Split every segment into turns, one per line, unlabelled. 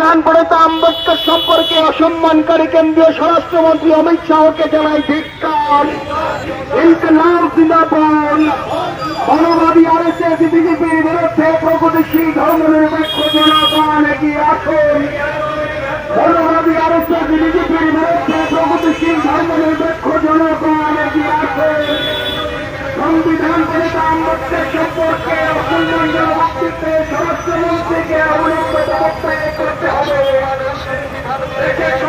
সংবিধান প্রণেতা আম্বেদকর সম্পর্কে অসম্মানকারী কেন্দ্রীয় স্বরাষ্ট্রমন্ত্রী অমিত শাহকে জানাই ধিক্কার। মানবাদী আরএসএস বিজেপির বিরুদ্ধে প্রগতিশীল ধর্মনিরপেক্ষ জনগণ এগিয়ে আসুন। মানবাদী আরএসএস বিজেপির বিরুদ্ধে প্রগতিশীল ধর্মনিরপেক্ষ জনগণ আসুন। সংবিধান সম্পর্কে অসম্মানজনক বক্তব্যে স্বরাষ্ট্রমন্ত্রীকে অবহিত পদত্যাগ করতে হবে দেশের সংবিধান প্রণেতা আম্বেদকরকে অসম্মান ও অমর্যাদা আমরা মানছি না মানব না। আম্বেদকরের হত্যাকারী সংবিধান বিরোধীদের থেকে ঘোষণা মানছি না মানব না।
আম্বেদকরকে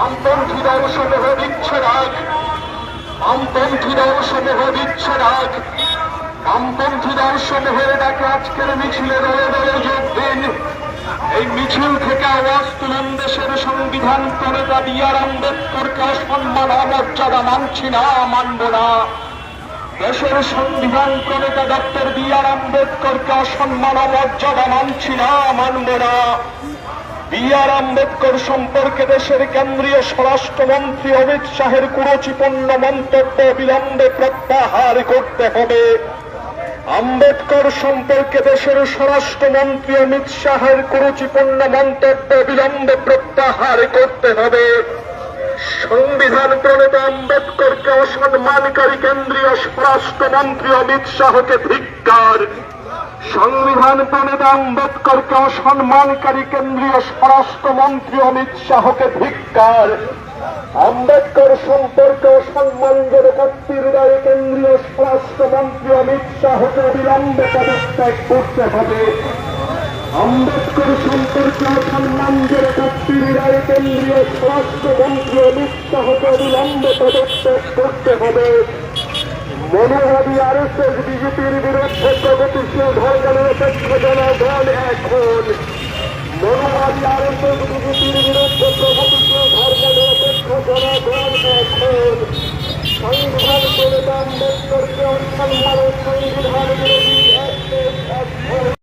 আমপন্থী দল সমূহ দিচ্ছে আমপন্থী দল সমূহ দিচ্ছে রাগ। বামপন্থী দল সমূহের ডাকে আজকের মিছিলে দলে দলে যোগ এই মিছিল থেকে আওয়াজ দেশের সংবিধান প্রণেতা বি আর আম্বেদকরকে অসম্মান অমর্যাদা মানছি না, মানব না। দেশের সংবিধান প্রণেতা ডক্টর বি আর আম্বেদকরকে অসম্মান অমর্যাদা মানছি না, মানব না। বি আর আম্বেদকর সম্পর্কে দেশের কেন্দ্রীয় স্বরাষ্ট্রমন্ত্রী অমিত শাহের কুরুচিপূর্ণ মন্তব্য বিলম্বে প্রত্যাহার করতে হবে। আম্বেদকর সম্পর্কে দেশের স্বরাষ্ট্রমন্ত্রী অমিত শাহের কুরুচিপূর্ণ মন্তব্য বিলম্বে প্রত্যাহার করতে হবে। সংবিধান প্রণেতা আম্বেদকরকে অসম্মানকারী কেন্দ্রীয় স্বরাষ্ট্রমন্ত্রী অমিত শাহকে ধিক্কার। সংবিধান প্রণেতা আম্বেদকরকে অসম্মানকারী কেন্দ্রীয় স্বরাষ্ট্রমন্ত্রী অমিত শাহকে ধিক্কার আম্বেদকর সম্পর্কে অসম্মানজনক কর্তৃরায় কেন্দ্রীয় স্বরাষ্ট্রমন্ত্রী অমিত শাহকে অবিলম্বে পদত্যাগ করতে হবে। আম্বেদকর সম্পর্কে অসম্মানজনক কর্তৃরায় কেন্দ্রীয় স্বরাষ্ট্রমন্ত্রী অমিত শাহকে অবিলম্বে পদত্যাগ করতে হবে। মনোভাবী আরএসএস বিজেপির বিরুদ্ধে প্রগতিশীল ধর্মনিরপেক্ষ জনগণ এখন। মনোভাবী আরএসএস বিজেপির বিরুদ্ধে প্রগতিশীল ধর্মনিরপেক্ষ জনগণ এখন। সংবিধান প্রদান সংবিধান